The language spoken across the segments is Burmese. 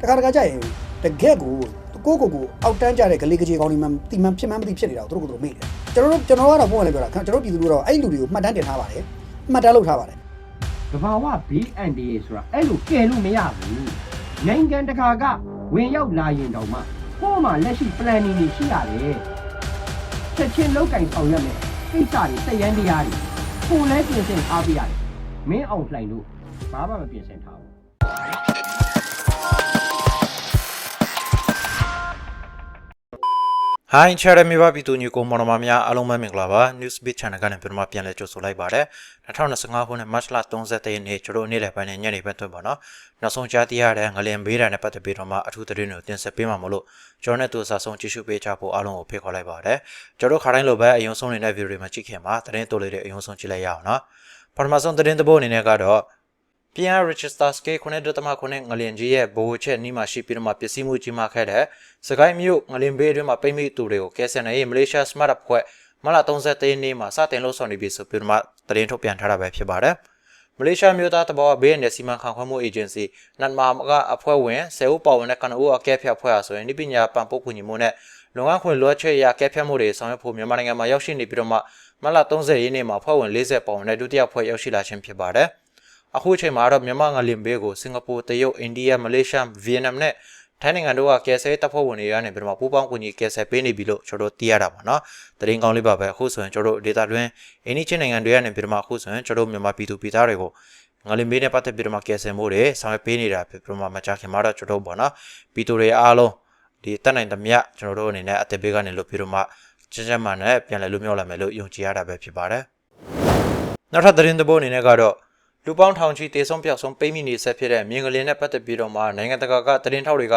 တခါတခါကြရင်တကက်ကိုကိုကိုကိုအောက်တန်းကြတဲ့ဂလေးကကြေကောင်းဒီမှတီမှန်ဖြစ်မှန်းမသိဖြစ်နေတာကိုသူတို့ကသူတို့မေ့တယ်ကျွန်တော်တို့ကျွန်တော်ကတော့ပုံမှန်လည်းပြောတာကျွန်တော်တို့ပြည်သူတို့တော့အဲ့လူတွေကိုမှတ်တမ်းတင်ထားပါတယ်မှတ်တမ်းလုပ်ထားပါတယ်တဘာဝဘေးအန်ဒီရေဆိုတာအဲ့လိုကယ်လို့မရဘူးနိုင်ငံတကာကဝင်ရောက်လာရင်တောင်မှဟိုမှာလက်ရှိ planning တွေရှိရတယ်ချက်ချင်းလောက်ကင်ဆောင်ရမယ်ကိစ္စတွေစက်ရန်တရားတွေကိုလည်းပြင်ဆင်ထားပြရတယ်မင်းအောင်လှိုင်တို့ဘာမှမပြင်ဆင်ထားဘူး ဟိုင်းချာရမီဘာပီတူညကိုမော်နမများအားလုံးပဲမင်္ဂလာပါ News Beat Channel ကနေပြန်မပြန်လဲကြိုဆိုလိုက်ပါတယ်2025ခုနှစ် March လ30ရက်နေ့ကျွန်တော်နေ့လည်ပိုင်းနဲ့ညနေပိုင်းတွင်ပေါ့နော်နောက်ဆုံးကြားသိရတဲ့ငလင်ဘေးဒဏ်နဲ့ပတ်သက်ပြီးတော့မှအထူးသတင်းတွေကိုတင်ဆက်ပေးမှာမလို့ကျွန်တော်နဲ့သူအစားဆုံးကြည့်ရှုပေးကြဖို့အားလုံးကိုဖိတ်ခေါ်လိုက်ပါတယ်ကျွန်တော်ခါတိုင်းလိုပဲအယုံဆုံးနေတဲ့ဗီဒီယိုတွေမှာကြည့်ခင်မှာသတင်းတိုးလေးတွေအယုံဆုံးကြည့်လိုက်ရအောင်နော်ပထမဆုံးသတင်းတစ်ပုဒ်အနေနဲ့ကတော့ ပြန် Register Scale 9.9ငလင်ကြီးရဲ့ဘိုးချက်နီးမှာရှိပြီးတော့မှပစ္စည်းမှုကြီးမားခဲ့တဲ့စကိုင်းမြို့ငလင်ဘေးအတွင်းမှာပိတ်မိသူတွေကိုကဲဆယ်နေမလေးရှား Smart အဖွဲ့မလ30ရက်နေ့မှာစတင်လို့ဆောင်နေပြီဆိုပြီးတော့မှသတင်းထုတ်ပြန်ထားတာပဲဖြစ်ပါတယ်။မလေးရှားမြို့သားတဘောဘေးနဲ့စီမံခန့်ခွဲမှု agency နန်မာကအဖွဲ့ဝင်ဆယ်ဦးပါဝင်တဲ့ကနဦးအကဲဖြတ်ဖွဲ့အားဆိုရင်ဒီပညာပံ့ပိုးကူညီမှုနဲ့လုံငန်းခွင့်လွှဲချက်ရကဲဖြတ်မှုတွေဆောင်ရွက်ဖို့မြန်မာနိုင်ငံမှာရောက်ရှိနေပြီးတော့မှမလ30ရက်နေ့မှာဖွဲ့ဝင်40ပါဝင်တဲ့ဒုတိယဖွဲ့ရောက်ရှိလာခြင်းဖြစ်ပါတယ်။ အခုအချိန်မှာတော့မြန်မာငလင်ဘေးကိုစင်ကာပူတရုတ်အိန္ဒိယမလေးရှားဗီယက်နမ်နဲ့ထိုင်းနိုင်ငံတို့ကကယ်ဆယ်တပ်ဖွဲ့ဝင်တွေကနေပြီးတော့ပူးပေါင်းကူညီကယ်ဆယ်ပေးနေပြီလို့ကျွန်တော်တို့သိရတာပါနော်တရင်ကောင်းလေးပါပဲအခုဆိုရင်ကျွန်တော်တို့ဒေတာတွင်အိန္ဒိချင်းနိုင်ငံတွေကနေပြီးတော့အခုဆိုရင်ကျွန်တော်တို့မြန်မာပြည်သူပြည်သားတွေကိုငလင်ဘေးနဲ့ပတ်သက်ပြီးတော့ကယ်ဆယ်မှုတွေဆောင်ရွက်ပေးနေတာဖြစ်ပြီးတော့မကြခင်မှာတော့ကျွန်တော်တို့ပေါ့နော်ပြည်သူတွေအားလုံးဒီတက်နိုင်သမျှကျွန်တော်တို့အနေနဲ့အသက်ဘေးကနေလို့ပြီးတော့မှကျန်းကျန်းမာနဲ့ပြန်လည်လွတ်မြောက်လာမယ်လို့ယုံကြည်ရတာပဲဖြစ်ပါတယ်နောက်ထပ်သတင်းတစ်ပုဒ်အနေနဲ့ကတော့ လူပေါင်းထောင်ချီတေဆုံးပြောက်ဆုံးပိတ်မိနေဆက်ဖြစ်တဲ့မြင်းကလေးနဲ့ပတ်သက်ပြီးတော့မှနိုင်ငံတကာကသတင်းထောက်တွေက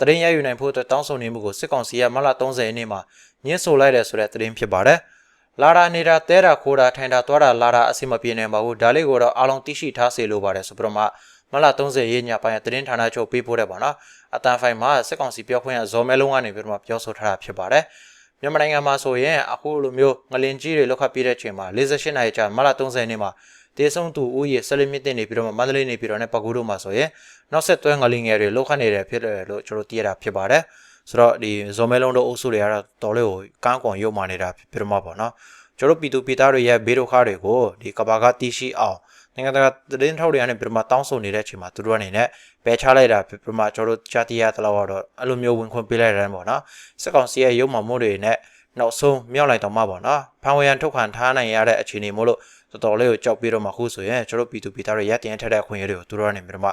သတင်းရယူနိုင်ဖို့အတွက်တောင်းဆိုနေမှုကိုစစ်ကောင်စီကမလ30ရက်နေ့မှာညှင်းဆိုလိုက်တယ်ဆိုတဲ့သတင်းဖြစ်ပါတယ်။လာတာနေတာတဲတာခိုးတာထိုင်တာသွားတာလာတာအစီမပြေနိုင်ပါဘူး။ဒါလေးကိုတော့အားလုံးသိရှိထားစေလိုပါတယ်ဆိုပြီးတော့မှမလ30ရက်ညပိုင်းသတင်းဌာနချုပ်ပေးပို့တဲ့ပါနော်။အတန်ဖိုင်မှာစစ်ကောင်စီပြောခွင့်ရဇော်မဲလုံးကနေပြီးတော့မှပြောဆိုထားတာဖြစ်ပါတယ်။မြန်မာနိုင်ငံမှာဆိုရင်အခုလိုမျိုးငလင်ကြီးတွေလောက်ခတ်ပြတဲ့ချိန်မှာ48နိုင်ကြာမလ30ရက်နေ့မှာ တေဆုံးသူဦးရေဆက်လက်မြင့်တင်နေပြီးတော့မန္တလေးနေပြီးတော့ねပကူတို့မှာဆိုရင်နောက်ဆက်တွဲငလင်ငယ်တွေလောက်ခတ်နေတယ်ဖြစ်တယ်လို့ကျွန်တော်သိရတာဖြစ်ပါတယ်ဆိုတော့ဒီဇော်မဲလုံးတို့အုပ်စုတွေကတော့တော်လေးကိုကန်းကွန်ရုပ်မာနေတာဖြစ်ပြီးတော့မှပေါ့နော်ကျွန်တော်ပြည်သူပြည်သားတွေရဲ့ဘေးဒုက္ခတွေကိုဒီကဘာကတီးရှိအောင်နိုင်ငံတကာသတင်းထောက်တွေကနေပြီးတော့မှတောင်းဆိုနေတဲ့အချိန်မှာသူတို့အနေနဲ့ပယ်ချလိုက်တာဖြစ်ပြီးမှကျွန်တော်တို့ကြားသိရသလောက်ကတော့အဲ့လိုမျိုးဝင်ခွင့်ပေးလိုက်တယ်ပေါ့နော်စက်ကောင်စီရဲ့ရုပ်မှမှုတွေနဲ့နောက်ဆုံးမြောက်လိုက်တော့မှပေါ့နော်ဖန်ဝရန်ထုတ်ခံထားနိုင်ရတဲ့အခြေအနေမို့လို့ တော်တော်လေးကိုကြောက်ပြီးတော့မှခုဆိုရင်ကျွန်တော်ပြည်သူပြည်သားတွေရက်တင်ထက်တဲ့အခွင့်အရေးတွေကိုသူတို့ကနေပြီးတော့မှ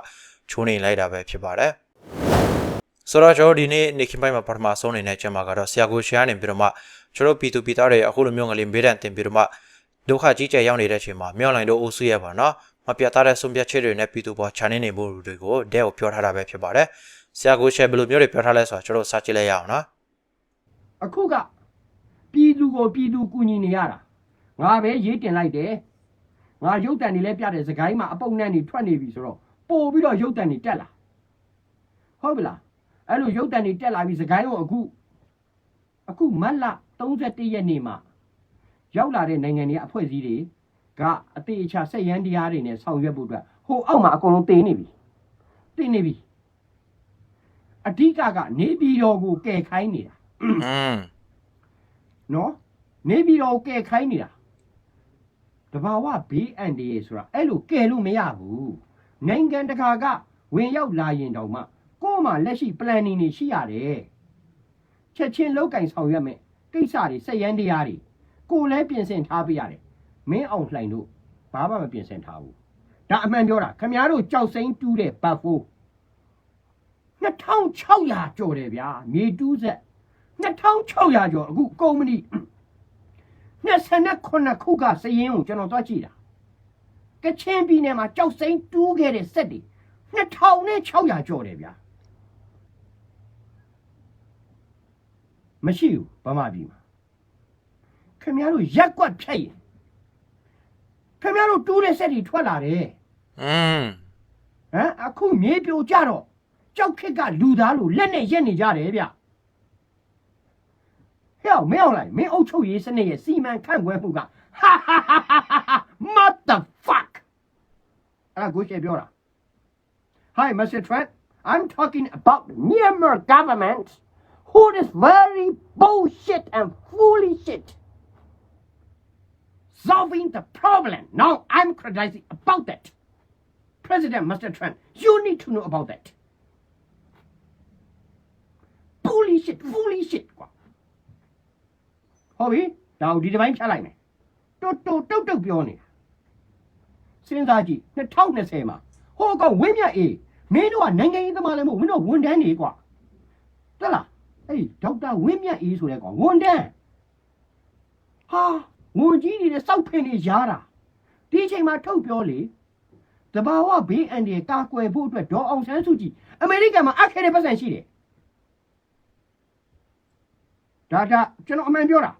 ချိုးနေလိုက်တာပဲဖြစ်ပါတယ်ဆိုတော့ကျွန်တော်ဒီနေ့နေခင်ပိုင်းမှာပထမဆုံးအနေနဲ့ကျန်မှာကတော့ဆရာကိုရှယ်ကနေပြီးတော့မှကျွန်တော်ပြည်သူပြည်သားတွေအခုလိုမျိုးငလင်ဘေးဒဏ်တင်ပြီးတော့မှဒုက္ခကြီးကျယ်ရောက်နေတဲ့အချိန်မှာမြောက်လိုင်းတို့အိုးစုရပါနော်မပြတ်သားတဲ့ဆုံးဖြတ်ချက်တွေနဲ့ပြည်သူပေါ်ခြံနေနေမှုတွေကိုတဲ့ကိုပြောထားတာပဲဖြစ်ပါတယ်ဆရာကိုရှယ်ဘယ်လိုမျိုးတွေပြောထားလဲဆိုတာကျွန်တော်စကြည့်လိုက်ရအောင်နော်အခုကပြည်သူကိုပြည်သူကူညီနေရတာငါပဲရေးတင်လိုက်တယ် ငါရုပ်တံတွေလည်းပြတယ်စကိုင်းမှာအပုပ်နဲ့နေထွက်နေပြီဆိုတော့ပို့ပြီးတော့ရုပ်တံတွေတက်လာဟုတ်ပြီလားအဲ့လိုရုပ်တံတွေတက်လာပြီစကိုင်းကိုအခုအခုမတ်လ31ရက်နေ့မှာရောက်လာတဲ့နိုင်ငံတွေအဖွဲ့အစည်းတွေကအသေးအချာဆက်ရန်တရားတွေနဲ့ဆောင်ရွက်ဖို့အတွက်ဟိုအောက်မှာအကုန်လုံးတင်နေပြီတင်နေပြီအဓိကကနေပြည်တော်ကိုကယ်ခိုင်းနေတာอืมနော်နေပြီးတော့ကဲခိုင်းနေတာ တဘာဝဘေးအန်ဒီရေဆိုတာအဲ့လိုကဲလို့မရဘူးနိုင်ငံတကာကဝင်ရောက်လာရင်တောင်မှကို့မှာလက်ရှိ planning တွေရှိရတယ်ချက်ချင်းလောက်ကင်ဆောင်ရွက်မယ်ကိစ္စတွေစက်ရန်တရားတွေကိုလည်းပြင်ဆင်ထားပေးရတယ်မင်းအောင်လှိုင်တို့ဘာမှမပြင်ဆင်ထားဘူးဒါအမှန်ပြောတာခမည်းတော်ကြောက်စိမ့်တူးတဲ့ဘတ်ဖိုး2600ကျော်တယ်ဗျာမြေတူးဆက်2600ကျော်အခုကုမ္ပဏီ 29ခုကစရင်ကိုကျွန်တော်သွားကြည့်တာကချင်ပြည်နယ်မှာကြောက်စိမ့်တူးခဲ့တဲ့စက်တွေ2600ကျော်တယ်ဗျာမရှိဘူးဗမာပြည်မှာခင်ဗျားတို့ရက်ကွက်ဖြတ်ရင်ခင်ဗျားတို့တူးတဲ့စက်တွေထွက်လာတယ်อืมဟမ်အခုမြေပြိုကြတော့ကြောက်ခက်ကလူသားလိုလက်နဲ့ရက်နေကြတယ်ဗျ ဟဲ့အောင်မင်းအောင်လိုက်မင်းအုပ်ချုပ်ရေးစနစ်ရဲ့စီမံခန့်ခွဲမှုကဟာဟာဟာဟာဟာ mother fuck အဲ့ဒါကိုရှေ့ပြောတာ Hi Mr. Trent I'm talking about Myanmar government who is very bullshit and foolish shit. Solving the problem. Now I'm criticizing about that. President Mr. Trump, you need to know about that. Foolish shit, foolish shit ကွာ ဟုတ်ပြီဒါကိုဒီတစ်ပိုင်းဖြတ်လိုက်မယ်တွတ်တွတ်တုတ်တုတ်ပြောနေတာစဉ်းစားကြည့်2020မှာဟိုကောင်ဝင်းမြတ်အေးမင်းတို့ကနိုင်ငံရေးသမားလည်းမဟုတ်မင်းတို့ဝန်ထမ်းတွေကွာတက်လားအဲ့ဒီဒေါက်တာဝင်းမြတ်အေးဆိုတဲ့ကောင်ဝန်ထမ်းဟာဝန်ကြီးတွေနဲ့စောက်ဖင်နေရတာဒီအချိန်မှာထုတ်ပြောလေတဘာဝဘေးအန္တရာယ်ကာကွယ်ဖို့အတွက်ဒေါ်အောင်ဆန်းစုကြည်အမေရိကန်မှာအပ်ခဲ့တဲ့ပတ်စံရှိတယ်ဒါဒါကျွန်တော်အမှန်ပြောတာ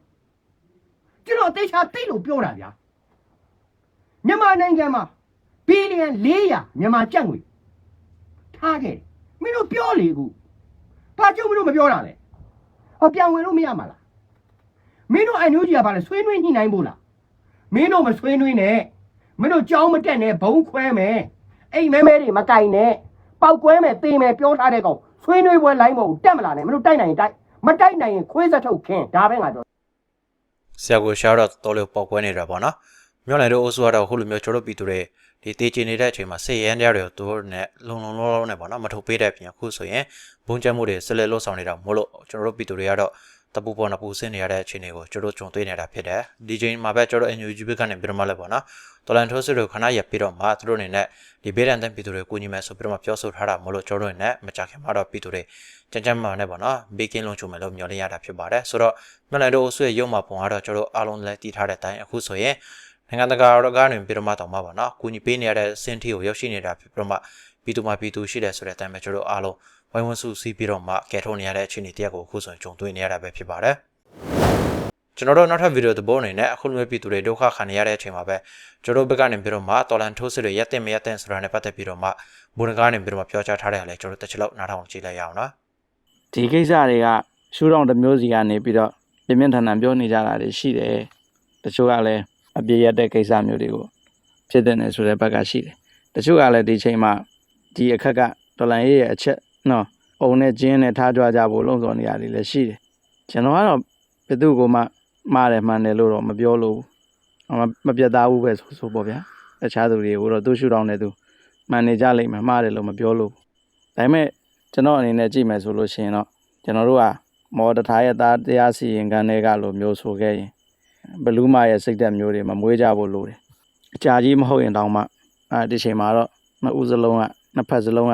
ကျွန်တော်အသေးချာသိလို့ပြောတာဗျာမြန်မာနိုင်ငံမှာဘီလီယံ400မြန်မာကျပ်ငွေထားခဲ့တယ်မင်းတို့ပြောလေခုဘာကြောင့်မင်းတို့မပြောတာလဲဟောပြန်ဝင်လို့မရမှာလားမင်းတို့အန်ယူဂျီကဘာလဲဆွေးနွေးညှိနှိုင်းဖို့လားမင်းတို့မဆွေးနွေးနဲ့မင်းတို့ကြောင်းမတက်နဲ့ဘုံခွဲမယ်အိမ်မဲမဲတွေမကင်နဲ့ပောက်ကွဲမယ်တေးမယ်ပြောထားတဲ့ကောင်ဆွေးနွေးပွဲလိုင်းပေါ်ကိုတက်မလာနဲ့မင်းတို့တိုက်နိုင်ရင်တိုက်မတိုက်နိုင်ရင်ခွေးစက်ထုတ်ခင်းဒါပဲငါပြော ဆရာကိုရှာတော့တော်လို့ပေါက်ကွဲနေတာပေါ့နော်မြို့နယ်တို့အုပ်စုကတော့ဟိုလိုမျိုးကျွန်တော်ပြည်သူတွေဒီတေးချင်နေတဲ့အချိန်မှာစေရန်တရားတွေကိုသူတို့နဲ့လုံလုံလောလောနဲ့ပေါ့နော်မထုတ်ပေးတဲ့အပြင်အခုဆိုရင်ဘုံကျမှုတွေဆက်လက်လှုပ်ဆောင်နေတာမို့လို့ကျွန်တော်တို့ပြည်သူတွေကတော့ တပူပေါ်နပူဆင်းနေရတဲ့အခြေအနေကိုကျွန်တော်ကြုံတွေ့နေတာဖြစ်တယ်ဒီချိန်မှာပဲကျွန်တော် NUG ဘက်ကနေပြီးတော့မှလည်းပေါ့နော်တော်လန်ထိုးစစ်တို့ခဏရပ်ပြီးတော့မှသူတို့အနေနဲ့ဒီဘေးဒဏ်တဲ့ပြည်သူတွေကိုညီမဲ့ဆိုပြီးတော့မှပြောဆိုထားတာမို့လို့ကျွန်တော်တို့နဲ့မကြခင်မှာတော့ပြည်သူတွေကြမ်းကြမ်းမှနဲ့ပေါ့နော်ဘေးကင်းလုံးချုံမယ်လို့မျှော်လင့်ရတာဖြစ်ပါတယ်ဆိုတော့မြို့နယ်တို့အဆွေရုံမှာပုံကတော့ကျွန်တော်အားလုံးလည်းတည်ထားတဲ့အတိုင်းအခုဆိုရင်နိုင်ငံတကာရောကနေပြီးတော့မှတောင်းပါပါနော်ကူညီပေးနေရတဲ့စင်တီကိုရောက်ရှိနေတာဖြစ်ပြီးတော့မှပြည်သူမှာပြည်သူရှိတယ်ဆိုတဲ့အတိုင်းပဲကျွန်တော်အားလုံး ဝိုင်းဝန်းစုစည်းပြီးတော့မှကဲထုတ်နေရတဲ့အခြေအနေတရက်ကိုအခုဆိုရင်ကြုံတွေ့နေရတာပဲဖြစ်ပါတယ်ကျွန်တော်တို့နောက်ထပ်ဗီဒီယိုသဘောအနေနဲ့အခုလိုမျိုးပြည်သူတွေဒုက္ခခံနေရတဲ့အချိန်မှာပဲကျွန်တော်တို့ဘက်ကနေပြီးတော့မှတော်လန်ထိုးစစ်တွေရက်တင်မရက်တင်ဆိုတာနဲ့ပတ်သက်ပြီးတော့မှဘူနကားနေပြီးတော့မှပြောကြားထားတဲ့အလဲကျွန်တော်တို့တစ်ချက်လောက်နားထောင်ကြည့်လိုက်ရအောင်နော်ဒီကိစ္စတွေကရှူတောင်တစ်မျိုးစီကနေပြီးတော့ပြင်းပြင်းထန်ထန်ပြောနေကြတာတွေရှိတယ်တချို့ကလည်းအပြည့်ရတဲ့ကိစ္စမျိုးတွေကိုဖြစ်တဲ့နေဆိုတဲ့ဘက်ကရှိတယ်တချို့ကလည်းဒီချိန်မှာဒီအခက်ကဒေါ်လာရေးရဲ့အချက် နော်အုံနဲ့ကျင်းနဲ့ထားကြွကြဖို့လုံဆောင်နေရတယ်လည်းရှိတယ်ကျွန်တော်ကတော့ဘယ်သူ့ကိုမှမှားတယ်မှန်တယ်လို့တော့မပြောလို့ဘူးမမပြတ်သားဘူးပဲဆိုဆိုပေါ့ဗျာတခြားသူတွေကိုတော့သူ့ရှူတောင်နဲ့သူမှန်နေကြလိမ့်မယ်မှားတယ်လို့မပြောလို့ဘူးဒါပေမဲ့ကျွန်တော်အနေနဲ့ကြည့်မယ်ဆိုလို့ရှိရင်တော့ကျွန်တော်တို့ကမော်တထားရဲ့သားတရားစီရင်ခံတွေကလိုမျိုးဆိုခဲ့ရင်ဘလူးမရဲ့စိတ်သက်မျိုးတွေမမွေးကြဖို့လိုတယ်အကြာကြီးမဟုတ်ရင်တောင်မှအဲဒီချိန်မှာတော့နှစ်ဦးစလုံးကနှစ်ဖက်စလုံးက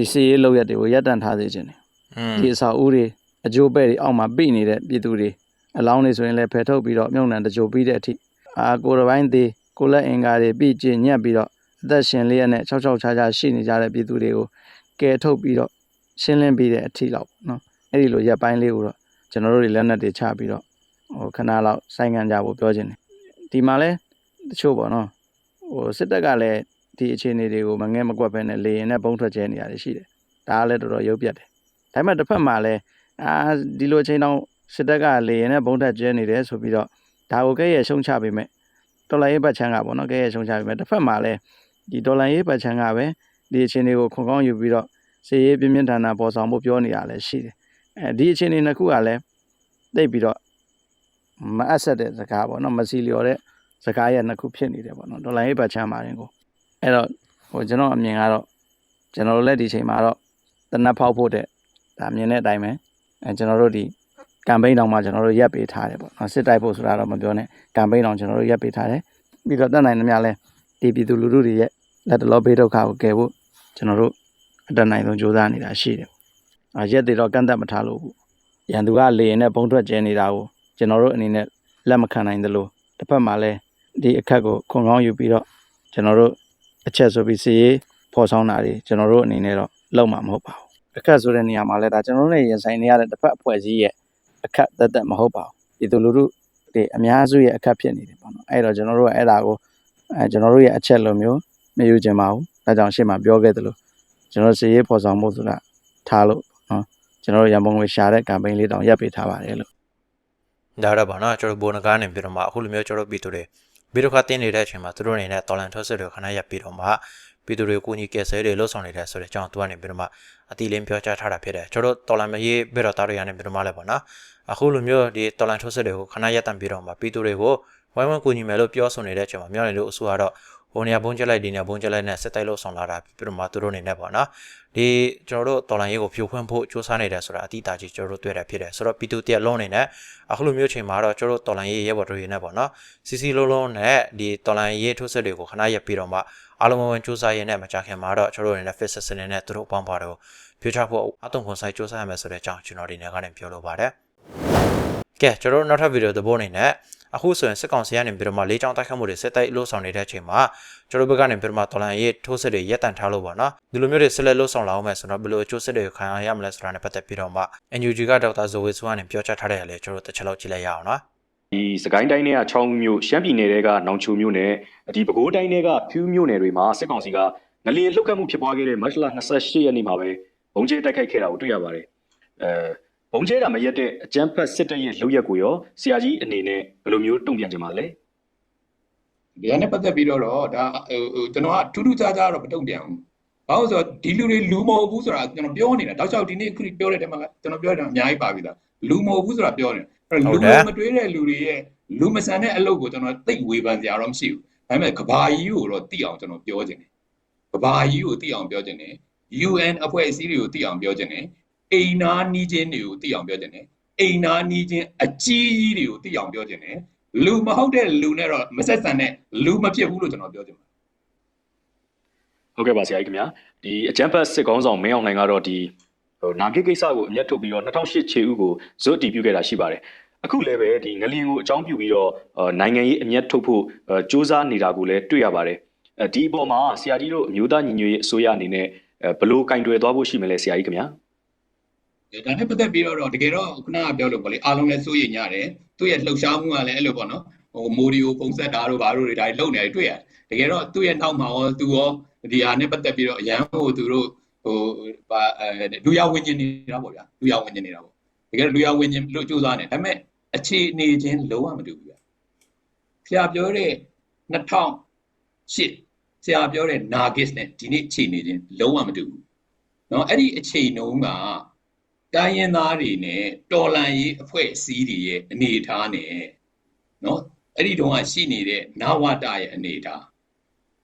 ဒီစီရေးလောက်ရက်တွေကိုရပ်တန့်ထားစေခြင်းတယ်อืมဒီအစာဦးတွေအကျိုးပဲ့တွေအောက်မှာပြိနေတဲ့ပြည်သူတွေအလောင်းတွေဆိုရင်လည်းဖယ်ထုတ်ပြီးတော့မြုံနှံတကြိုပြီးတဲ့အထိအာကိုယ်တစ်ပိုင်းသေးကိုယ်လက်အင်္ကာတွေပြည့်ကျင်ညက်ပြီးတော့အသက်ရှင်လေးရနဲ့၆၆ခြားခြားရှိနေကြတဲ့ပြည်သူတွေကိုကယ်ထုတ်ပြီးတော့ရှင်းလင်းပြီးတဲ့အထိလောက်ပေါ့နော်အဲ့ဒီလိုရက်ပိုင်းလေးကိုတော့ကျွန်တော်တို့တွေလက်နက်တွေချပြီးတော့ဟိုခဏလောက်စိုင်းငံကြဖို့ပြောချင်တယ်ဒီမှာလဲတချို့ပေါ့နော်ဟိုစစ်တပ်ကလည်း ဒီအခြေအနေတွေကိုမငဲမကွက်ပဲနဲ့လေရင်နဲ့ပုံထွက်ကျဲနေရတယ်ရှိတယ်ဒါကလည်းတော်တော်ရုပ်ပြတ်တယ်ဒါပေမဲ့တစ်ဖက်မှာလည်းအာဒီလိုအချိန်တောင်စစ်တပ်ကလေရင်နဲ့ပုံထွက်ကျဲနေတယ်ဆိုပြီးတော့ဒါကိုကဲရဲ့ရှုံချပေးမယ်ဒေါ်လာရေးပတ်ချမ်းကပေါ့နော်ကဲရဲ့ရှုံချပေးမယ်တစ်ဖက်မှာလည်းဒီဒေါ်လာရေးပတ်ချမ်းကပဲဒီအခြေအနေကိုခွန်ကောင်းယူပြီးတော့စေရေးပြင်းပြင်းထန်ထန်ပေါ်ဆောင်ဖို့ပြောနေတာလည်းရှိတယ်အဲဒီအခြေအနေနှစ်ခုကလည်းသိပ်ပြီးတော့မအပ်ဆက်တဲ့စကားပေါ့နော်မစီလျော်တဲ့စကားရဲ့နှစ်ခုဖြစ်နေတယ်ပေါ့နော်ဒေါ်လာရေးပတ်ချမ်းပါတယ်ကို အဲ့တော့ဟိုကျွန်တော်အမြင်ကတော့ကျွန်တော်တို့လည်းဒီချိန်မှာတော့တနက်ဖောက်ဖို့တဲ့ဒါမြင်တဲ့အတိုင်းပဲအဲကျွန်တော်တို့ဒီကမ်ပိန်းတောင်မှကျွန်တော်တို့ရက်ပေးထားတယ်ပေါ့နော်စစ်တိုက်ဖို့ဆိုတာတော့မပြောနဲ့ကမ်ပိန်းတောင်ကျွန်တော်တို့ရက်ပေးထားတယ်ပြီးတော့တက်နိုင်သမျှလဲဒီပြည်သူလူထုတွေရဲ့လက်တလောဘေးဒုက္ခကိုကယ်ဖို့ကျွန်တော်တို့အတက်နိုင်ဆုံးစူးစမ်းနေတာရှိတယ်။အာရက်တွေတော့ကန့်သက်မထားလို့ဘူး။ရန်သူကလေရင်နဲ့ပုံထွက်ကျဲနေတာကိုကျွန်တော်တို့အနေနဲ့လက်မခံနိုင်သလိုတစ်ဖက်မှာလည်းဒီအခက်ကိုခွန်ကောင်းယူပြီးတော့ကျွန်တော်တို့ အချက်ဆိုပြီးစီရေးဖော်ဆောင်တာတွေကျွန်တော်တို့အနေနဲ့တော့လုံးမှာမဟုတ်ပါဘူး။အခက်ဆိုတဲ့နေရာမှာလည်းဒါကျွန်တော်တို့နဲ့ရင်ဆိုင်နေရတဲ့တစ်ဖက်အဖွဲ့အစည်းရဲ့အခက်သက်သက်မဟုတ်ပါဘူး။ဒီလိုလူတို့ဒီအများစုရဲ့အခက်ဖြစ်နေတယ်ပေါ့နော်။အဲ့တော့ကျွန်တော်တို့ကအဲ့ဒါကိုအဲကျွန်တော်တို့ရဲ့အချက်လိုမျိုးမယူချင်ပါဘူး။ဒါကြောင့်ရှေ့မှာပြောခဲ့သလိုကျွန်တော်စီရေးဖော်ဆောင်မှုဆိုတာထားလို့နော်ကျွန်တော်တို့ရန်ပုံငွေရှာတဲ့ကမ်ပိန်းလေးတောင်ရပ်ပေးထားပါတယ်လို့ဒါတော့ဗောနော်ကျွန်တော်ဘူနကားနေပြီးတော့မှအခုလိုမျိုးကျွန်တော်ပြည်သူတွေ ဗီဒီယိုခတင်နေတဲ့အချိန်မှာသူတို့အနေနဲ့တော်လန်ထွက်စစ်တွေခဏရပ်ပြီးတော့မှဗပြည်သူတွေကိုကူညီကယ်ဆယ်တွေလှုပ်ဆောင်နေတယ်ဆိုတဲ့အကြောင်းသူကနေပြီးတော့မှအတိလင်းပြောကြားထားတာဖြစ်တယ်ကျွန်တော်တို့တော်လန်မရေးဘက်တော်သားတွေရနေပြီးတော့မှလည်းပေါ့နော်အခုလိုမျိုးဒီတော်လန်ထိုးစစ်တွေကိုခဏရပ်တန့်ပြီးတော့မှပြည်သူတွေကိုဝိုင်းဝန်းကူညီမယ်လို့ပြောဆိုနေတဲ့အချိန်မှာမြောက်နေလို့အစိုးရတော့ ဟိုနေရာဘုံကျလိုက်ဒီနေရာဘုံကျလိုက်နဲ့စစ်တိုက်လို့ဆောင်လာတာပြီးတော့မှသူတို့အနေနဲ့ပေါ့နော်ဒီကျွန်တော်တို့တော်လန်ရေးကိုဖြိုခွင်းဖို့စူးစမ်းနေတယ်ဆိုတာအတိအတာကြီးကျွန်တော်တို့တွေ့ရဖြစ်တယ်ဆိုတော့ပြည်သူတရက်လုံးအနေနဲ့အခုလိုမျိုးချိန်မှာတော့ကျွန်တော်တို့တော်လန်ရေးရဲဘော်တို့ရင်းနဲ့ပေါ့နော်စီစီလုံးလုံးနဲ့ဒီတော်လန်ရေးထိုးစစ်တွေကိုခဏရပ်ပြီးတော့မှအားလုံးဝင်စူးစမ်းရင်းနဲ့မကြခင်မှာတော့ကျွန်တော်တို့အနေနဲ့ fit စနစ်နဲ့သူတို့ပေါင်းပါတော့ဖြိုချဖို့အတုံခွန်ဆိုင်စူးစမ်းရမယ်ဆိုတဲ့အကြောင်းကျွန်တော်ဒီနေ့ကနေပြောလိုပါတယ်ကဲကျွန်တော်တို့နောက်ထပ်ဗီဒီယိုသဘောအနေနဲ့ အခုဆိုရင်စစ်ကောင်စီကနေပြီးတော့မှလေးချောင်းတိုက်ခတ်မှုတွေစစ်တိုက်လို့ဆောင်နေတဲ့အချိန်မှာကျွန်တော်ဘက်ကနေပြီးတော့မှတော်လန်ရေးထိုးစစ်တွေရပ်တန့်ထားလို့ပေါ့နော်ဒီလိုမျိုးတွေဆက်လက်လို့ဆောင်လာအောင်မယ်ဆိုတော့ဘယ်လိုအကျိုးဆက်တွေခံရမလဲဆိုတာနဲ့ပတ်သက်ပြီးတော့မှ NUG ကဒေါက်တာဇိုဝေဆူကနေပြောကြားထားတဲ့ရလေကျွန်တော်တို့တစ်ချက်လောက်ကြည့်လိုက်ရအောင်နော်ဒီစကိုင်းတိုင်းထဲက6မြို့ရှမ်းပြည်နယ်ထဲကနောင်ချိုမြို့နယ်ဒီပဲခူးတိုင်းထဲကဖြူးမြို့နယ်တွေမှာစစ်ကောင်စီကငလျင်လှုပ်ခတ်မှုဖြစ်ပွားခဲ့တဲ့မတ်လ28ရက်နေ့မှာပဲဘုံကျဲတိုက်ခိုက်ခဲ့တာကိုတွေ့ရပါတယ်အဲ ဘုံကျဲတာမရက်တဲ့အကြမ်းဖက်စစ်တပ်ရဲ့လုပ်ရက်ကိုရောဆရာကြီးအနေနဲ့ဘယ်လိုမျိုးတုံ့ပြန်ကြမှာလဲဒီကနေ့ပတ်သက်ပြီးတော့တော့ဒါဟိုဟိုကျွန်တော်ကထူးထူးခြားခြားတော့မတုံ့ပြန်ဘူး။ဘာလို့လဲဆိုတော့ဒီလူတွေလူမဟုတ်ဘူးဆိုတာကျွန်တော်ပြောနေတာတောက်လျှောက်ဒီနေ့ခုပြောတဲ့တဲမှာကကျွန်တော်ပြောတယ်အများကြီးပါပြီသား။လူမဟုတ်ဘူးဆိုတာပြောနေတာ။အဲ့တော့လူမတွေးတဲ့လူတွေရဲ့လူမဆန်တဲ့အလုပ်ကိုကျွန်တော်သိဝေဖန်ကြရတော့မရှိဘူး။ဒါပေမဲ့ကဘာကြီးကိုတော့သိအောင်ကျွန်တော်ပြောချင်တယ်။ကဘာကြီးကိုသိအောင်ပြောချင်တယ်။ UN အဖွဲ့အစည်းတွေကိုသိအောင်ပြောချင်တယ်။ အိမ်နာနီးချင်းတွေကိုသိအောင်ပြောချင်တယ်။အိမ်နာနီးချင်းအကြီးကြီးတွေကိုသိအောင်ပြောချင်တယ်။လူမဟုတ်တဲ့လူနဲ့တော့မဆက်ဆံတဲ့လူမဖြစ်ဘူးလို့ကျွန်တော်ပြောချင်ပါတယ်ဟုတ်ကဲ့ပါဆရာကြီးခင်ဗျာဒီအကြမ်းဖက်စစ်ကောင်းဆောင်မင်းအောင်လှိုင်ကတော့ဒီဟိုနာဂစ်ကိစ္စကိုအမျက်ထုတ်ပြီးတော့2008ခြေဥကိုဇွတ်တီးပြုခဲ့တာရှိပါတယ်အခုလည်းပဲဒီငလျင်ကိုအကြောင်းပြုပြီးတော့အာနိုင်ငံရေးအမျက်ထုတ်ဖို့အာစ조사နေတာကိုလည်းတွေ့ရပါတယ်အဲဒီအပေါ်မှာဆရာကြီးတို့အမျိုးသားညီညွတ်ရေးအစိုးရအနေနဲ့အဲဘယ်လို့ကင်တွယ်သွားဖို့ရှိမလဲဆရာကြီးခင်ဗျာ။ ဒါနဲ့ပတ်သက်ပြီးတော့တကယ်တော့ခုနကပြောလို့ပေါ့လေအားလုံးလည်းစိုးရိမ်ကြတယ်။သူ့ရဲ့လှုပ်ရှားမှုကလည်းအဲ့လိုပေါ့နော်။ဟိုမိုဒီယိုပုံဆက်တာတို့ဘာတို့တွေဒါတွေလုံနေတယ်တွေ့ရတယ်။တကယ်တော့သူ့ရဲ့နောက်မှာရောသူရောဒီဟာနဲ့ပတ်သက်ပြီးတော့အရန်ဟိုသူတို့ဟိုဘာအဲလူရဝင်ကျင်နေတာပေါ့ဗျာ။လူရဝင်ကျင်နေတာပေါ့။တကယ်လူရဝင်ကျင်လို့ကြိုးစားနေ။ဒါပေမဲ့အခြေအနေချင်းလုံးဝမတူဘူးဗျာ။ဆရာပြောတဲ့2008ဆရာပြောတဲ့ Nagis နဲ့ဒီနေ့အခြေအနေချင်းလုံးဝမတူဘူး။နော်အဲ့ဒီအချိန်တုန်းက တိုင်းရင်းသားတွေနဲ့တော်လန်ရေးအဖွဲ့အစည်းတွေရဲ့အနေအထားနဲ့နော်အဲ့ဒီတုန်းကရှိနေတဲ့နဝတရဲ့အနေအထား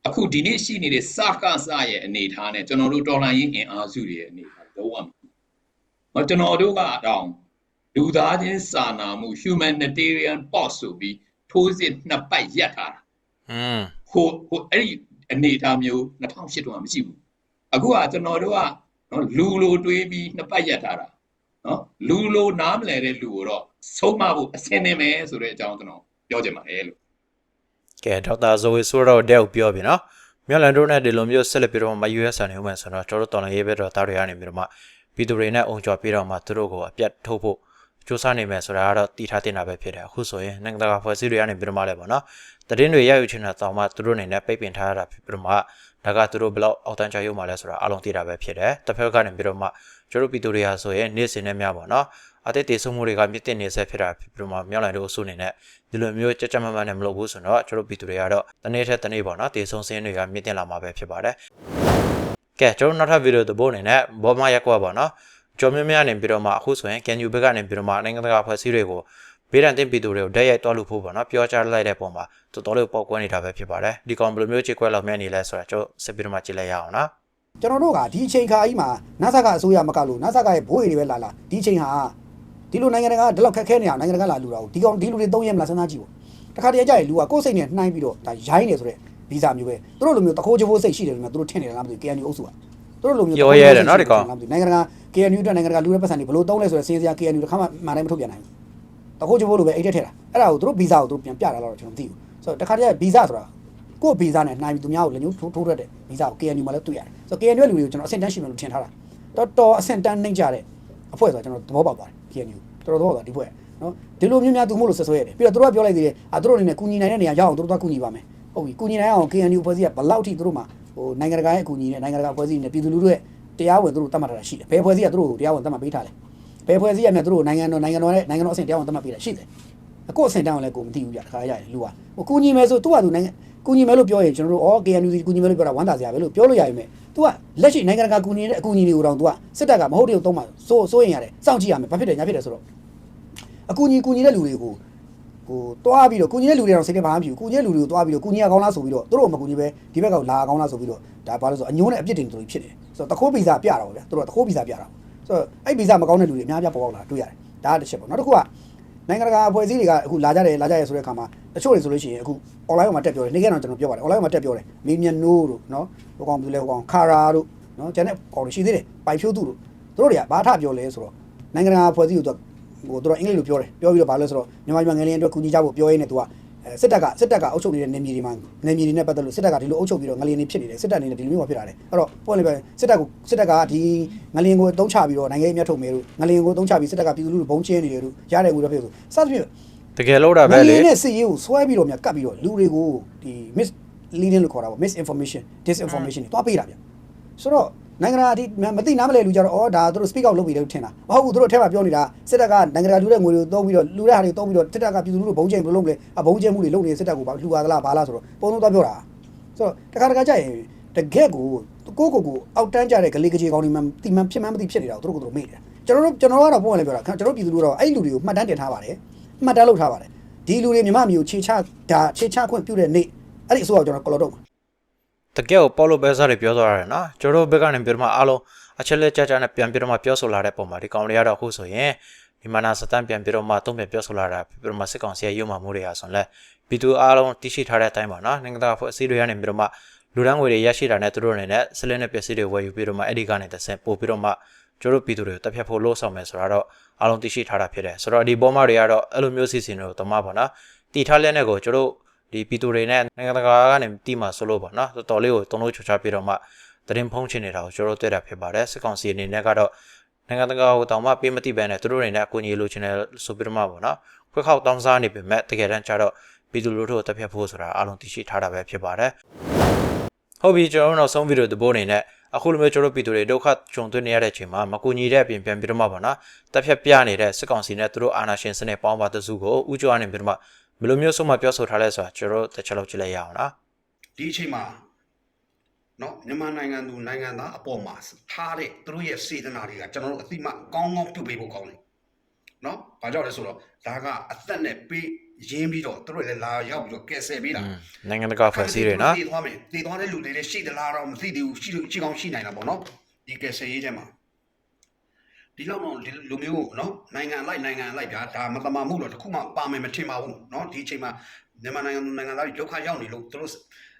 အခုဒီနေ့ရှိနေတဲ့စကစရဲ့အနေအထားနဲ့ကျွန်တော်တို့တော်လန်ရေးအင်အားစုတွေရဲ့အနေအထားလုံးဝမတူဘူး။နော်ကျွန်တော်တို့ကအတောင်လူသားချင်းစာနာမှု humanitarian pause ဆိုပြီးထိုးစစ်နှစ်ပတ်ရပ်ထားတာอืมဟိုဟိုအဲ့ဒီအနေအထားမျိုး2008တုန်းကမရှိဘူးအခုကကျွန်တော်တို့ကနော်လူလိုတွေးပြီးနှစ်ပတ်ရက်ထားတာ နော်လူလိုနားမလဲတဲ့လူကိုတော့ဆုံးမဖို့အစင်းနေမယ်ဆိုတဲ့အကြောင်းကျွန်တော်ပြောချင်ပါတယ်လို့ကဲဒေါက်တာဇိုဝေဆူတော့တဲ့ကိုပြောပြီနော်မြောက်လန်တို့နဲ့ဒီလိုမျိုးဆက်လက်ပြီးတော့မ US နေဦးမယ်ဆိုတော့ကျွန်တော်တို့တော်လန်ရေးဘက်တော့တားတွေကနေပြီးတော့မှပြည်သူတွေနဲ့အုံကြွပြီးတော့မှသူတို့ကိုအပြတ်ထုတ်ဖို့စူးစမ်းနေမယ်ဆိုတာကတော့တည်ထားတင်တာပဲဖြစ်တယ်အခုဆိုရင်နိုင်ငံတကာဖွဲ့စည်းတွေကနေပြီးတော့မှလည်းပေါ့နော်တည်င်းတွေရယူချင်တာတောင်မှသူတို့အနေနဲ့ပိတ်ပင်ထားရတာဖြစ်ပြီးတော့မှဒါကသူတို့ဘယ်လောက်အောက်တန်းချရုံမှလဲဆိုတာအလုံးသိတာပဲဖြစ်တယ်တစ်ဖက်ကနေပြီးတော့မှ ကျွန်တော်ပြည်သူတွေဟာဆိုရင်နေ့စဉ်နဲ့များပေါ့နော်အသက်တေဆုံးမှုတွေကမြင့်တက်နေဆက်ဖြစ်တာဖြစ်ပြီးတော့မှမြောက်လန်တို့အဆိုးအနေနဲ့ဒီလိုမျိုးကြက်ကြက်မမနဲ့မလုပ်ဘူးဆိုတော့ကျွန်တော်ပြည်သူတွေကတော့တနေ့ထက်တနေ့ပေါ့နော်တေဆုံးစင်းတွေကမြင့်တက်လာမှာပဲဖြစ်ပါတယ်ကဲကျွန်တော်နောက်ထပ်ဗီဒီယိုသဘောအနေနဲ့ဘောမရက်ကွာပေါ့နော်ကျော်မြမြနေပြီးတော့မှအခုဆိုရင်ကန်ယူဘက်ကနေပြီးတော့မှနိုင်ငံတကာဖွဲ့စည်းတွေကိုဘေးဒဏ်တင်ပြည်သူတွေကိုဓာတ်ရိုက်တွားလို့ဖို့ပေါ့နော်ပြောကြားလိုက်တဲ့ပုံမှာတော်တော်လေးပေါက်ကွဲနေတာပဲဖြစ်ပါတယ်ဒီကောင်ဘယ်လိုမျိုးချေခွဲလောက်မြတ်နေလဲဆိုတာကျွန်တော်စစ်ပြီးတော့မှကြည့်လိုက်ရအောင်နော် ကျွန်တော်တို့ကဒီအချိန်ခါကြီးမှာနတ်ဆကအစိုးရမကလို့နတ်ဆကရဲ့ဘိုးတွေပဲလာလာဒီအချိန်ဟာဒီလိုနိုင်ငံတကာဒီလောက်ခက်ခဲနေအောင်နိုင်ငံတကာလာလူတာကိုဒီကောင်ဒီလူတွေသုံးရမလားစဉ်းစားကြည့်ပေါ့တခါတည်းကြရင်လူကကိုယ်စိတ်နဲ့နှိုင်းပြီးတော့ဒါရိုင်းနေဆိုတဲ့ဗီဇာမျိုးပဲသူတို့လိုမျိုးတခိုးချဖို့စိတ်ရှိတယ်လို့မျိုးသူတို့ထင်နေတယ်လားမသိဘူး KNU အုပ်စုကသူတို့လိုမျိုးနိုင်ငံတကာ KNU အတွက်နိုင်ငံတကာလူတဲ့ပတ်စံတွေဘလို့သုံးလဲဆိုတဲ့စင်းစရာ KNU တစ်ခါမှမှန်တိုင်းမထုတ်ပြန်နိုင်ဘူးတခိုးချဖို့လိုပဲအိတ်ထက်ထည့်တာအဲ့ဒါကိုသူတို့ဗီဇာကိုသူတို့ပြန်ပြတာတော့ကျွန်တော်မသိဘူးဆိုတော့တခါတည်းဗီဇာဆိုတာ ကိုယ့်ဗီဇာနဲ့နှိုင်းပြီးသူများကိုလည်းညှိုးထိုးထိုးရက်တဲ့ဗီဇာကို KNU မှာလည်းတွေ့ရတယ်ဆိုတော့ KNU ရဲ့လူတွေကိုကျွန်တော်အဆင့်တန်းရှိမယ်လို့ထင်ထားတာတော်တော်အဆင့်တန်းနှိမ့်ကြတဲ့အဖွဲ့ဆိုတော့ကျွန်တော်သဘောပေါက်ပါတယ် KNU တော်တော်သဘောပေါက်တာဒီဖွဲ့နော်ဒီလိုမျိုးများသူမို့လို့ဆွဆွဲရတယ်ပြီးတော့သူတို့ကပြောလိုက်သေးတယ်အာသူတို့အနေနဲ့ကူညီနိုင်တဲ့နေရာရောက်အောင်သူတို့ကကူညီပါမယ်ဟုတ်ပြီကူညီနိုင်အောင် KNU ဖွဲ့စည်းကဘယ်လောက်ထိသူတို့မှာဟိုနိုင်ငံတကာရဲ့အကူအညီနဲ့နိုင်ငံတကာဖွဲ့စည်းနဲ့ပြည်သူလူထုရဲ့တရားဝင်သူတို့တတ်မှတ်ထားတာရှိတယ်ဘယ်ဖွဲ့စည်းကသူတို့ကိုတရားဝင်တတ်မှတ်ပေးထားလဲဘယ်ဖွဲ့စည်းကမြတ်သူတို့နိုင်ငံတော်နိုင်ငံတော်နဲ့နိုင်ငံတော်အဆင့်တရားဝင်တတ်မှတ်ပေးတာရှိတယ်အခုအဆင့်တန်းအောင်လည်းကိုမသိဘူးကြတခါရရတယ်လူကဟိုကူညီမယ်ဆိုသူ့ဟာသူနိုင်ငံ ကူညီမယ်လို့ပြောရင်ကျွန်တော်တို့ဩ KNU ကူညီမယ်လို့ပြောတာဝမ်းသာစရာပဲလို့ပြောလို့ရရင်မဲ့ तू ကလက်ရှိနိုင်ငံတကာကူညီနေတဲ့အကူအညီတွေကိုတော့ तू ကစစ်တပ်ကမဟုတ်တယ်သုံးမှာစိုးစိုးရင်ရတယ်စောင့်ကြည့်ရမယ်ဘာဖြစ်တယ်ညာဖြစ်တယ်ဆိုတော့အကူအညီကူညီတဲ့လူတွေကိုဟိုတွားပြီးတော့ကူညီတဲ့လူတွေတော့စိတ်ထဲဘာမှမဖြစ်ဘူးကူညီတဲ့လူတွေကိုတွားပြီးတော့ကူညီရကောင်းလားဆိုပြီးတော့သူတို့မကူညီပဲဒီဘက်ကလာကောင်းလားဆိုပြီးတော့ဒါဘာလို့ဆိုအညိုးနဲ့အပြစ်တင်သူတွေဖြစ်တယ်ဆိုတော့တခိုးဗီဇာပြတာပေါ့ဗျာသူတို့ကတခိုးဗီဇာပြတာဆိုတော့အဲ့ဗီဇာမကောင်းတဲ့လူတွေအများကြီးပေါ်ပေါက်လာတွေ့ရတယ်ဒါကတစ်ချက်ပေါ့နောက်တစ်ခုက နိုင်ငံတကာအဖွဲ့အစည်းတွေကအခုလာကြတယ်လာကြရဲဆိုတဲ့အခါမှာတချို့တွေဆိုလို့ရှိရင်အခု online မှာတက်ပြောတယ်နေ့ကတော့ကျွန်တော်ပြောပါတယ် online မှာတက်ပြောတယ်မင်းမြတ်နိုးတို့နော်ဟိုကောင်ဘယ်လိုလဲဟိုကောင်ခါရာတို့နော်ကျန်တဲ့ကောင်တွေရှိသေးတယ်ပိုင်ဖြိုးသူတို့သူတို့တွေကဘာထပြောလဲဆိုတော့နိုင်ငံတကာအဖွဲ့အစည်းကိုသူကဟိုသူတို့အင်္ဂလိပ်လိုပြောတယ်ပြောပြီးတော့ဘာလဲဆိုတော့မြန်မာပြည်ငယ်လေးအတွက်ကူညီကြဖို့ပြောရင်းနဲ့သူကအဲ စစ်တပ်ကစစ်တပ်ကအုပ်ချုပ်နေတဲ့နေမြေတွေမှာနေမြေတွေနဲ့ပတ်သက်လို့စစ်တပ်ကဒီလိုအုပ်ချုပ်ပြီးတော့ငလျင်တွေဖြစ်နေတယ်စစ်တပ်အနေနဲ့ဒီလိုမျိုးဖြစ်လာတယ်အဲ့တော့ပွင့်လေပဲစစ်တပ်ကိုစစ်တပ်ကဒီငလျင်ကိုတုံးချပြီးတော့နိုင်ငံရေးအမြတ်ထုတ်မယ်လို့ငလျင်ကိုတုံးချပြီးစစ်တပ်ကပြည်သူလူထုဘုံကျင်းနေတယ်လို့ရတဲ့ငွေတော့ဖြစ်ဆိုစသဖြင့်တကယ်လို့တာပဲလေငလျင်နဲ့စစ်ရေးကိုဆွဲပြီးတော့မြတ်ကတ်ပြီးတော့လူတွေကိုဒီ mis leading လို့ခေါ်တာပေါ့ misinformation disinformation တွေတွားပေးတာဗျဆိုတော့ နိုင်ငံသားဒီမသိနားမလဲလူကြတော့ဩဒါသူတို့ speak out လုပ်ပြီးတယ်ထင်တာမဟုတ်ဘူးသူတို့အထက်မှာပြောနေတာစစ်တပ်ကနိုင်ငံသားလူတဲ့ငွေတွေကိုသုံးပြီးတော့လူတဲ့ဟာတွေသုံးပြီးတော့စစ်တပ်ကပြည်သူလူထုဘုံကျင်းဘယ်လိုလုပ်မလဲအဘုံကျင်းမှုတွေလုပ်နေစစ်တပ်ကိုဘာလူပါသလားဘာလားဆိုတော့ပုံလုံးသွားပြောတာဆိုတော့တခါတခါကြရင်တကက်ကိုကိုကိုကိုအောက်တန်းကြတဲ့ကလေးကကြီးကောင်းဒီမှတိမှန်ဖြစ်မှန်းမသိဖြစ်နေတာကိုသူတို့ကသူတို့မေ့တယ်ကျွန်တော်တို့ကျွန်တော်ကတော့ပုံမှန်လေးပြောတာကျွန်တော်တို့ပြည်သူလူတော့အဲ့လူတွေကိုမှတ်တမ်းတင်ထားပါတယ်မှတ်တမ်းလုပ်ထားပါတယ်ဒီလူတွေမြမမျိုးခြေချဒါခြေချခွင့်ပြုတဲ့နေ့အဲ့ဒီအစိုးရကိုကျွန်တော်ကလော်တော့ တကယ်ကိုပေါ်လိုပဲစားတွေပြောသွားရတယ်နော်ကျွန်တော်တို့ဘက်ကနေပြီးတော့မှအားလုံးအချက်လက်ကြကြနဲ့ပြန်ပြီးတော့မှပြောဆိုလာတဲ့ပုံမှာဒီကောင်တွေကတော့အခုဆိုရင်ဒီမနာစတန်ပြန်ပြီးတော့မှတုံ့ပြန်ပြောဆိုလာတာပြီးတော့မှစစ်ကောင်စီရဲ့ရုံမှမှုတွေဟာဆိုရင်လဲပြည်သူအားလုံးသိရှိထားတဲ့အတိုင်းပါနော်နိုင်ငံသားဖွဲ့အစည်းတွေကနေပြီးတော့မှလူဒန်းငွေတွေရရှိတာနဲ့သူတို့အနေနဲ့စလင်းနဲ့ပစ္စည်းတွေဝယ်ယူပြီးတော့မှအဲ့ဒီကနေတစ်ဆင့်ပို့ပြီးတော့မှကျွန်တော်တို့ပြည်သူတွေကိုတပ်ဖြတ်ဖို့လှုံ့ဆော်မယ်ဆိုတာတော့အားလုံးသိရှိထားတာဖြစ်တယ်ဆိုတော့ဒီဘောမတွေကတော့အဲ့လိုမျိုးစီစဉ်တွေကိုတမပါနော်တီထားလက်နဲ့ကိုကျွန်တော်တို့ ဒီပြည်သူတွေနဲ့နိုင်ငံတကာကနေတီးမှာဆိုလို့ပေါ့နော်တော်တော်လေးကိုတုံ့လို့ချွချပြီးတော့မှသတင်းဖုံးချင်နေတာကိုကျွန်တော်တို့တွေ့တာဖြစ်ပါတယ်စစ်ကောင်စီအနေနဲ့ကတော့နိုင်ငံတကာကိုတောင်မှပေးမသိဘဲနဲ့သူတို့တွေနဲ့အကူအညီလိုချင်တယ်ဆိုပြီးတော့မှပေါ့နော်ခွက်ခေါက်တောင်းစားနေပေမဲ့တကယ်တမ်းကျတော့ပြည်သူလူထုကိုတပ်ဖြတ်ဖို့ဆိုတာအားလုံးသိရှိထားတာပဲဖြစ်ပါတယ်ဟုတ်ပြီကျွန်တော်တို့နောက်ဆုံးဗီဒီယိုဒီပို့အနေနဲ့အခုလိုမျိုးကျွန်တော်တို့ပြည်သူတွေဒုက္ခကြုံတွေ့နေရတဲ့အချိန်မှာမကူညီတဲ့အပြင်ပြန်ပြီးတော့မှပေါ့နော်တပ်ဖြတ်ပြနေတဲ့စစ်ကောင်စီနဲ့သူတို့အာဏာရှင်စနစ်ပေါင်းပါတစုကိုဥကြွားနေပြီးတော့မှ ဘယ်လိုမျိုးဆုံးမပြောဆိုထားလဲဆိုတာကျွန်တော်တို့တစ်ချက်လောက်ကြည့်လိုက်ရအောင်နော်ဒီအချိန်မှာနော်မြန်မာနိုင်ငံသူနိုင်ငံသားအပေါ်မှာထားတဲ့သူတို့ရဲ့စေတနာတွေကကျွန်တော်တို့အသိမှကောင်းကောင်းပြုတ်ပေးဖို့ကောင်းတယ်နော်ဘာကြောင့်လဲဆိုတော့ဒါကအသက်နဲ့ပေးရင်းပြီးတော့သူတို့လည်းလာရောက်ပြီးတော့ကယ်ဆယ်ပေးတာနိုင်ငံတကာဖွဲ့စည်းတွေနော်တည်သွားမယ်တည်သွားတဲ့လူတွေလည်းရှိသလားတော့မသိသေးဘူးရှိလို့ရှိကောင်းရှိနိုင်တာပေါ့နော်ဒီကယ်ဆယ်ရေးထဲမှာ ဒီလောက်တော့ဒီလူမျိုးကိုနော်နိုင်ငံလိုက်နိုင်ငံလိုက်ဗျာဒါမတမာမှုတော့တခုမှပါမယ်မထင်ပါဘူးနော်ဒီအချိန်မှာမြန်မာနိုင်ငံသူနိုင်ငံသားတွေဒုက္ခရောက်နေလို့သူတို့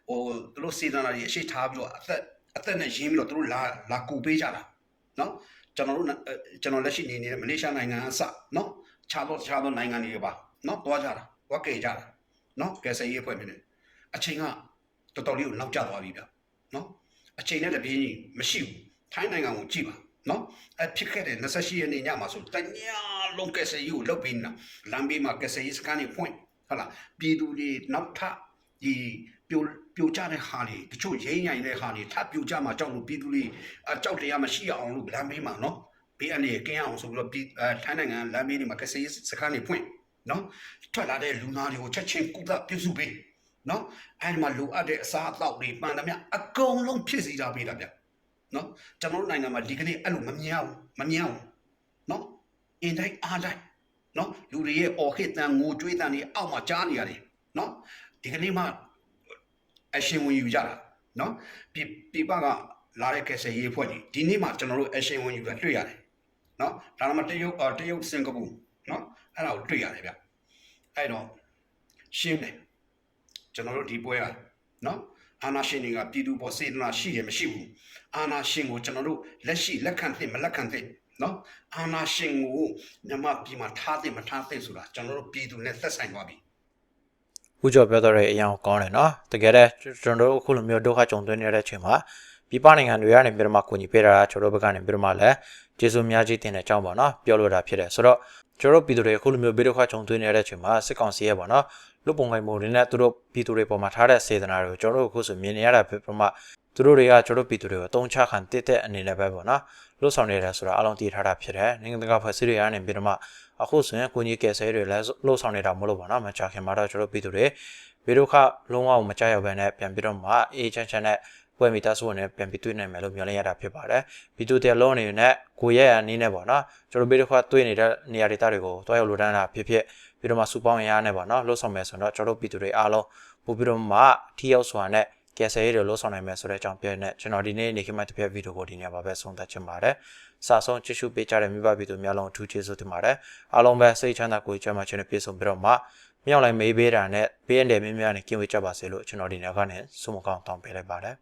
ဟိုသူတို့စေတနာတွေအရှိထားပြီးတော့အသက်အသက်နဲ့ရင်းပြီးတော့သူတို့လာလာကူပေးကြတာနော်ကျွန်တော်တို့ကျွန်တော်လက်ရှိနေနေတဲ့မလေးရှားနိုင်ငံအစနော်ခြားတော့ခြားတော့နိုင်ငံတွေပါနော်တွားကြတာတွားကြကြတာနော်ကယ်ဆယ်ရေးအဖွဲ့မြင်တယ်အချိန်ကတော်တော်လေးကိုနောက်ကျသွားပြီဗျနော်အချိန်နဲ့တပြေးညီမရှိဘူးထိုင်းနိုင်ငံကိုကြည့်ပါ နော်အဖြစ်ခဲ့တဲ့28ရက်နေ့ညမှာဆိုတညာလုံးကက်ဆယ်ကြီးကိုလုတ်ပြီးနေတာလမ်းဘေးမှာကက်ဆယ်ကြီးစကန်နေဖွင့်ဟုတ်လားပြည်သူတွေနောက်ထပ်ဒီပြိုပြိုကျတဲ့ဟာတွေတချို့ရိမ့်ညိုင်တဲ့ဟာတွေထပ်ပြိုကျမှာကြောက်လို့ပြည်သူတွေအကြောက်တရားမရှိအောင်လို့လမ်းဘေးမှာနော်ဘေးအနေကင်းအောင်ဆိုပြီးတော့ပြည်အဲထိုင်းနိုင်ငံလမ်းဘေးတွေမှာကက်ဆယ်ကြီးစကန်နေဖွင့်နော်ထွက်လာတဲ့လူနာတွေကိုချက်ချင်းကုသပြုစုပေးနော်အဲဒီမှာလိုအပ်တဲ့အစားအသောက်တွေပန်သမျှအကုန်လုံးဖြစ်စီကြပေးတာဗျ နော်ကျွန်တော်တို့နိုင်ငံမှာဒီကနေ့အဲ့လိုမမြင်အောင်မမြင်အောင်နော်အင်တိုင်းအားတိုင်းနော်လူတွေရဲ့အော်ခစ်တန်ငိုကြွေးတန်တွေအောက်မှာကြားနေရတယ်နော်ဒီကနေ့မှအရှင်ဝင်ယူကြတာနော်ပြပြပကလာတဲ့ကက်ဆယ်ရေးဖွဲ့ကြီးဒီနေ့မှကျွန်တော်တို့အရှင်ဝင်ယူတာတွေ့ရတယ်နော်ဒါမှမတရုတ်တရုတ်စင်ကာပူနော်အဲ့ဒါကိုတွေ့ရတယ်ဗျအဲ့တော့ရှင်းတယ်ကျွန်တော်တို့ဒီပွဲကနော် အာနာရှင်တွေကပြည်သူပေါ်စေတနာရှိတယ်မရှိဘူးအာနာရှင်ကိုကျွန်တော်တို့လက်ရှိလက်ခံသင့်မလက်ခံသင့်နော်အာနာရှင်ကိုမြန်မာပြည်မှာထားသင့်မထားသင့်ဆိုတာကျွန်တော်တို့ပြည်သူနဲ့သက်ဆိုင်သွားပြီဦးကျော်ပြောတော့တဲ့အရာကိုကောင်းတယ်နော်တကယ်တည်းကျွန်တော်တို့အခုလိုမျိုးဒုက္ခကြုံတွေ့နေတဲ့အချိန်မှာပြည်ပနိုင်ငံတွေကနေပြီးတော့မှကူညီပေးတာကျွန်တော်တို့ဘက်ကနေပြီးတော့မှလည်းကျေးဇူးများကြီးတင်တဲ့အကြောင်းပါနော်ပြောလို့တာဖြစ်တယ်ဆိုတော့ကျွန်တော်တို့ပြည်သူတွေအခုလိုမျိုးဘေးဒုက္ခကြုံတွေ့နေတဲ့အချိန်မှာစစ်ကောင်စီရဲ့ပေါ့နော် လူပုံကိုင်မှုတွေနဲ့သူတို့ပြည်သူတွေပေါ်မှာထားတဲ့စေတနာတွေကိုကျွန်တော်တို့အခုဆိုမြင်နေရတာဖြစ်ပြမှသူတို့တွေကကျွန်တော်တို့ပြည်သူတွေကိုအတုံးချခံတစ်တဲ့အနေနဲ့ပဲပေါ့နော်လှုပ်ဆောင်နေတယ်ဆိုတာအလုံးတည်ထားတာဖြစ်တယ်နိုင်ငံတကာဖွဲ့စည်းတွေကနေပြီးတော့မှအခုဆိုရင်ကိုကြီးကယ်ဆယ်တွေလည်းလှုပ်ဆောင်နေတာမဟုတ်လို့ပေါ့နော်မချခင်မှာတော့ကျွန်တော်ပြည်သူတွေဗီဒိုခလုံးဝမကြောက်ရဘဲနဲ့ပြန်ပြီးတော့မှအေးချမ်းချမ်းနဲ့ ပွဲမီသားစုနဲ့ပြန်ပြီးတွေ့နိုင်မယ်လို့မျှော်လင့်ရတာဖြစ်ပါတယ်ဗီဒီယိုတလုံးအနေနဲ့ကိုရဲ့အနေနဲ့ပေါ့နော်ကျွန်တော်ဗီဒိုခတွေ့နေတဲ့နေရာဒေသတွေကိုတွားရောက်လိုတန်းတာဖြစ်ဖြစ်ပြီးတော့မှစူပေါင်းရရနဲ့ပေါ့နော်လှုပ်ဆောင်မယ်ဆိုတော့ကျွန်တော်ဗီဒီယိုတွေအားလုံးပို့ပြီးတော့မှထီရောက်စွာနဲ့ကယ်ဆယ်ရေးတွေလှုပ်ဆောင်နိုင်မယ်ဆိုတဲ့အကြောင်းပြနေကျွန်တော်ဒီနေ့နေခမတစ်ဖက်ဗီဒီယိုကိုဒီနေ့ပါပဲဆုံးသက်ချင်ပါတယ်စာဆုံးကြည့်ရှုပေးကြတဲ့မိဘပြည်သူများလုံးအထူးကျေးဇူးတင်ပါတယ်အားလုံးပဲစိတ်ချမ်းသာကိုယ်ကျန်းမာခြင်းနဲ့ပြည့်စုံပြီးတော့မှမြောက်လိုက်မေးပေးတာနဲ့ဘေးအန္တရာယ်များများနဲ့ကင်းဝေးကြပါစေလို့ကျွန်တော်ဒီနေ့ကနေဆုမကောင်းတောင်းပေးလိုက်ပါတယ်